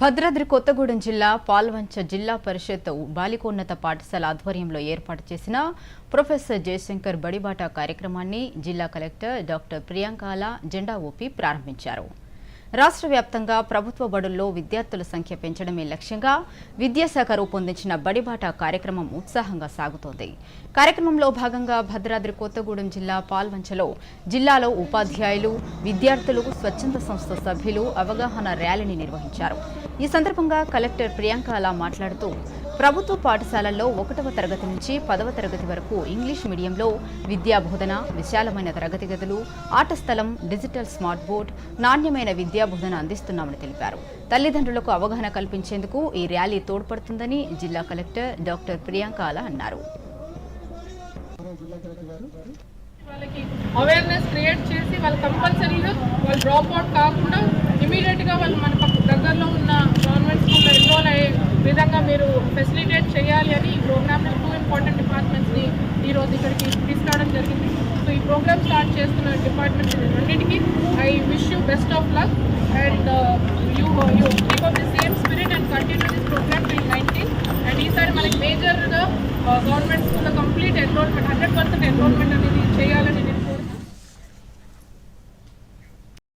భద్రాద్రి కొత్తగూడెం జిల్లా పాల్వంచ జిల్లా పరిషత్ బాలికోన్నత పాఠశాల ఆధ్వర్యంలో ఏర్పాటు చేసిన ప్రొఫెసర్ జయశంకర్ బడిబాట కార్యక్రమాన్ని జిల్లా కలెక్టర్ డాక్టర్ ప్రియాంకాల జెండా ఊపి ప్రారంభించారు. రాష్ట్ర వ్యాప్తంగా ప్రభుత్వ బడుల్లో విద్యార్థుల సంఖ్య పెంచడమే లక్ష్యంగా విద్యాశాఖ రూపొందించిన బడిబాట కార్యక్రమం ఉత్సాహంగా సాగుతోంది. కార్యక్రమంలో భాగంగా భద్రాద్రి కొత్తగూడెం జిల్లా పాల్వంచలో జిల్లాలో ఉపాధ్యాయులు విద్యార్థులు స్వచ్ఛంద సంస్థ సభ్యులు అవగాహన ర్యాలీని నిర్వహించారు. ఈ సందర్భంగా కలెక్టర్ ప్రియాంక అలా మాట్లాడుతూ ప్రభుత్వ పాఠశాలల్లో ఒకటవ తరగతి నుంచి పదవ తరగతి వరకు ఇంగ్లీష్ మీడియంలో విద్యా బోధన విశాలమైన తరగతి గదులు ఆట స్థలం డిజిటల్ స్మార్ట్ బోర్డ్ నాణ్యమైన విద్యా బోధన అందిస్తున్నామని తెలిపారు. తల్లిదండ్రులకు అవగాహన కల్పించేందుకు ఈ ర్యాలీ తోడ్పడుతుందని జిల్లా కలెక్టర్ డాక్టర్ ప్రియాంకాల అన్నారు. వాళ్ళకి అవేర్నెస్ క్రియేట్ చేసి వాళ్ళు కంపల్సరీగా వాళ్ళు డ్రాప్ అవుట్ కాకుండా ఇమీడియట్గా వాళ్ళు మన దగ్గరలో ఉన్న గవర్నమెంట్ స్కూల్లో ఎన్రోల్ అయ్యే విధంగా మీరు ఫెసిలిటేట్ చేయాలి అని ఈ ప్రోగ్రామ్లో టూ ఇంపార్టెంట్ డిపార్ట్మెంట్స్ని ఈరోజు ఇక్కడికి తీసుకురావడం జరిగింది. సో ఈ ప్రోగ్రామ్ స్టార్ట్ చేస్తున్న డిపార్ట్మెంట్స్ రెండింటికి I wish you best of luck and you you keep of the same spirit and continue this programme till nineteen and ఈసారి మనకి మేజర్గా గవర్నమెంట్ స్కూల్లో complete enrolment hundred percent enrolment అనేది చేయాలని నేను